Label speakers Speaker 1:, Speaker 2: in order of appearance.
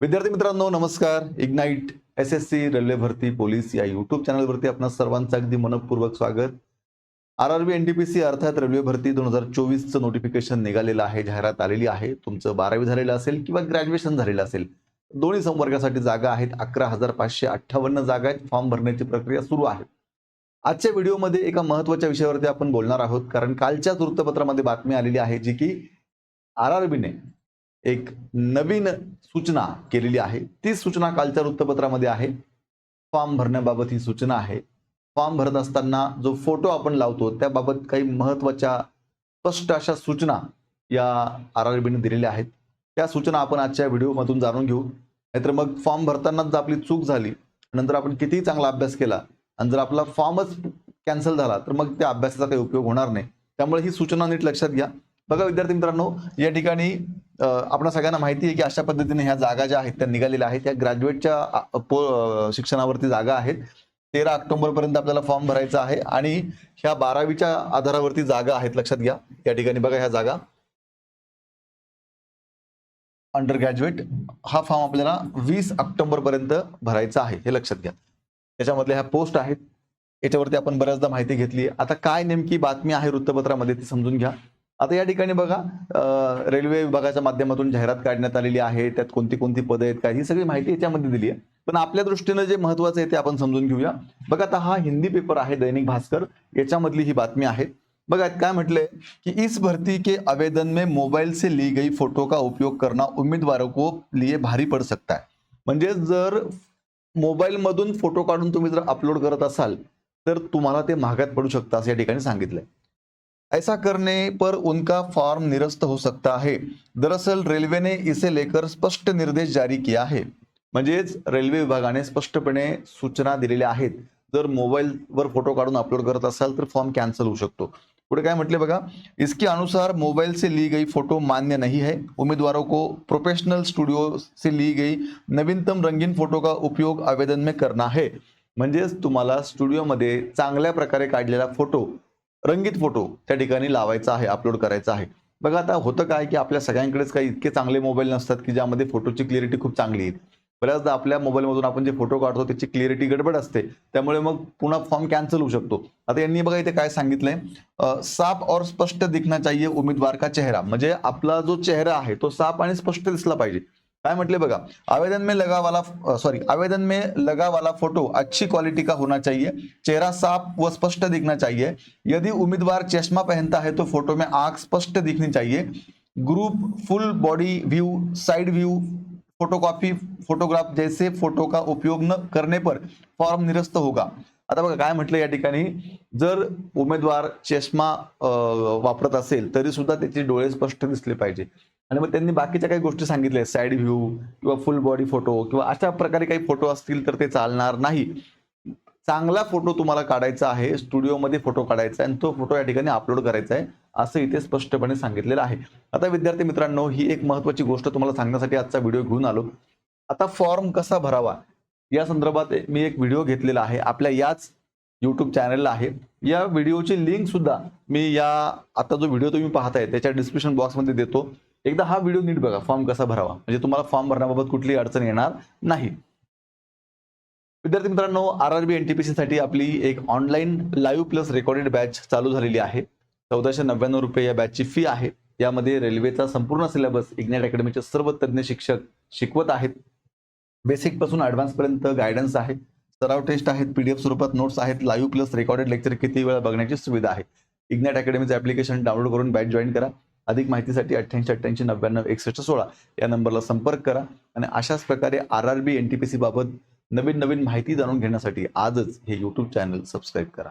Speaker 1: विद्यार्थी मित्रांनो नमस्कार. Ignite S S C railway भरती पोलीस या युट्यूब चॅनलवरती आपणा सर्वांचं अगदी मनपूर्वक स्वागत. R R B N T P C अर्थात रेल्वे भरती दोन हजार चोवीसचं नोटिफिकेशन निघालेलं आहे जाहिरात आलेली आहे. तुमचं बारावी झालेलं असेल किंवा ग्रॅज्युएशन झालेलं असेल दोन्ही संवर्गासाठी जागा आहेत. अकरा हजार पाचशे अठ्ठावन्न जागा आहेत. फॉर्म भरण्याची प्रक्रिया सुरू आहे. आजच्या व्हिडिओमध्ये एका महत्त्वाच्या विषयावरती आपण बोलणार आहोत. कारण कालच्याच वृत्तपत्रामध्ये बातमी आलेली आहे जी की आर आर बीने एक नवीन सूचना केलेली आहे. ती सूचना कालच्या वृत्तपत्रामध्ये आहे. फॉर्म भरण्याबाबत ही सूचना आहे. फॉर्म भरत असताना जो फोटो आपण लावतो त्याबाबत काही महत्त्वाच्या स्पष्ट अशा सूचना या आर आर बीने दिलेल्या आहेत. त्या सूचना आपण आजच्या व्हिडिओमधून जाणून घेऊ. नाहीतर मग फॉर्म भरतानाच जर आपली चूक झाली. नंतर आपण कितीही चांगला अभ्यास केला आणि जर आपला फॉर्मच कॅन्सल झाला तर मग त्या अभ्यासाचा काही उपयोग होणार नाही. त्यामुळे ही सूचना नीट लक्षात घ्या. बघा विद्यार्थी मित्रांनो या ठिकाणी आपणा सगळ्यांना माहिती आहे की अशा पद्धतीने ह्या जागा ज्या आहेत त्या निघालेल्या आहेत. त्या ग्रॅज्युएटच्या शिक्षणावरती जागा आहेत. तेरा ऑक्टोबर पर्यंत आपल्याला फॉर्म भरायचा आहे आणि ह्या बारावीच्या आधारावरती जागा आहेत. लक्षात घ्या. या ठिकाणी बघा ह्या जागा. अंडर ग्रॅज्युएट हा फॉर्म आपल्याला वीस ऑक्टोबर पर्यंत भरायचा आहे. हे लक्षात घ्या. त्याच्यामधल्या ह्या पोस्ट आहेत. याच्यावरती आपण बऱ्याचदा माहिती घेतली आता काय नेमकी बातमी आहे वृत्तपत्रामध्ये ती समजून घ्या. आता या ठिकाणी बघा रेल्वे विभागाच्या माध्यमातून जाहिरात काढण्यात आलेली आहे त्यात कोणती कोणती पदं आहेत काय ही सगळी माहिती याच्यामध्ये दिली आहे. पण आपल्या दृष्टीनं जे महत्वाचं आहे ते आपण समजून घेऊया. बघा आता हा हिंदी पेपर आहे दैनिक भास्कर याच्यामधली ही बातमी आहे. बघा काय म्हटलंय की इस भर्ती के आवेदन में मोबाईल से ली गई फोटो का उपयोग करना उमेदवारों को लिए भारी पड़ सकता है. म्हणजे जर मोबाईल मधून फोटो काढून तुम्ही जर अपलोड करत असाल तर तुम्हाला ते महागात पडू शकतं असं या ठिकाणी सांगितलंय. ऐसा करने पर उनका फॉर्म निरस्त हो सकता है। दरअसल रेलवे ने इसे लेकर स्पष्ट निर्देश जारी किया है। म्हणजेच रेल्वे विभागाने स्पष्टपणे सूचना दिलेल्या आहेत। जर मोबाईलवर फोटो काढून अपलोड करत असाल तर फॉर्म कॅन्सल होऊ शकतो। पुढे काय म्हटले बघा इसके अनुसार मोबाइल से ली गई फोटो मान्य नहीं है उम्मीदवारों को प्रोफेशनल स्टूडियो से ली गई नवीनतम रंगीन फोटो का उपयोग आवेदन में करना है। म्हणजेच तुम्हाला स्टुडिओमध्ये चांगल्या प्रकारे काढलेला फोटो रंगीत फोटो त्या ठिकाणी लावायचा आहे अपलोड करायचा आहे. बघा आता होतं काय की आपल्या सगळ्यांकडेच काही इतके चांगले मोबाईल नसतात की ज्यामध्ये फोटोची क्लिअरिटी खूप चांगली येईल बऱ्याचदा आपल्या मोबाईलमधून आपण जे फोटो काढतो त्याची क्लिअरिटी गडबड असते. त्यामुळे मग पुन्हा फॉर्म कॅन्सल होऊ शकतो. आता यांनी बघा इथे काय सांगितलंय? साफ और स्पष्ट दिखना चाहिए उमेदवार का चेहरा. म्हणजे आपला जो चेहरा आहे तो साफ आणि स्पष्ट दिसला पाहिजे. काय म्हटले बघा, आवेदन में लगा वाला सॉरी आवेदन में लगा वाला फ़ोटो अच्छी क्वालिटी का होना चाहिए, चेहरा साफ़ व स्पष्ट दिखना चाहिए। यदि उम्मीदवार चश्मा पहनता है तो फ़ोटो में आँख स्पष्ट दिखनी चाहिए। Group full body view side view photocopy photograph जैसे फ़ोटो का उपयोग न करने पर फॉर्म निरस्त होगा। आता बघा काय म्हटलं या ठिकाणी? जर उमेदवार चष्मा वापरत असेल तरी सुद्धा त्याचे डोळे स्पष्ट दिसले पाहिजे. आणि मग त्यांनी बाकीच्या काही गोष्टी सांगितल्या साईड व्ह्यू किंवा फुल बॉडी फोटो किंवा अशा प्रकारे काही फोटो असतील तर ते चालणार नाही. चांगला फोटो तुम्हाला काढायचा आहे स्टुडिओमध्ये फोटो काढायचा आहे आणि तो फोटो या ठिकाणी अपलोड करायचा आहे असं इथे स्पष्टपणे सांगितलेलं आहे. आता विद्यार्थी मित्रांनो ही एक महत्वाची गोष्ट तुम्हाला सांगण्यासाठी आजचा व्हिडिओ घेऊन आलो. आता फॉर्म कसा भरावा? या संदर्भात मी एक व्हिडिओ घेतलेला आहे. आपल्या याच यूट्यूब चॅनलला आहे. या व्हिडिओची लिंक सुद्धा मी या आता जो व्हिडिओ तुम्ही पाहताय त्याच्या डिस्क्रिप्शन बॉक्समध्ये देतो. एकदा हा व्हिडिओ नीट बघा फॉर्म कसा भरावा. म्हणजे तुम्हाला फॉर्म भरण्याबाबत कुठलीही अडचण येणार नाही. विद्यार्थी मित्रांनो R R B N T P साठी आपली एक online live plus recorded batch चालू झालेली आहे. चौदाशे नव्याण्णव रुपये या बॅचची फी आहे. यामध्ये रेल्वेचा संपूर्ण सिलेबस इग्नेट अकॅडमीचे सर्व तज्ज्ञ शिक्षक शिकवत आहेत. बेसिकपासून ऍडव्हान्स पर्यंत गायडन्स आहे. सराव टेस्ट आहेत पीडीएफ स्वरूपात नोट्स आहेत लाईव्ह प्लस रेकॉर्डेड लेक्चर किती वेळा बघण्याची सुविधा आहे. इग्नॅट अकॅडमीचं ऍप्लिकेशन डाउनलोड करून बॅच जॉईन करा. अधिक माहितीसाठी अठ्ठ्याऐंशी अठ्ठ्याऐंशी नव्याण्णव एकसष्ट सोळा या नंबरला संपर्क करा आणि अशाच प्रकारे R R B N T P C बाबत नवीन नवीन माहिती जाणून घेण्यासाठी आजच हे यूट्यूब चॅनल सबस्क्राईब करा.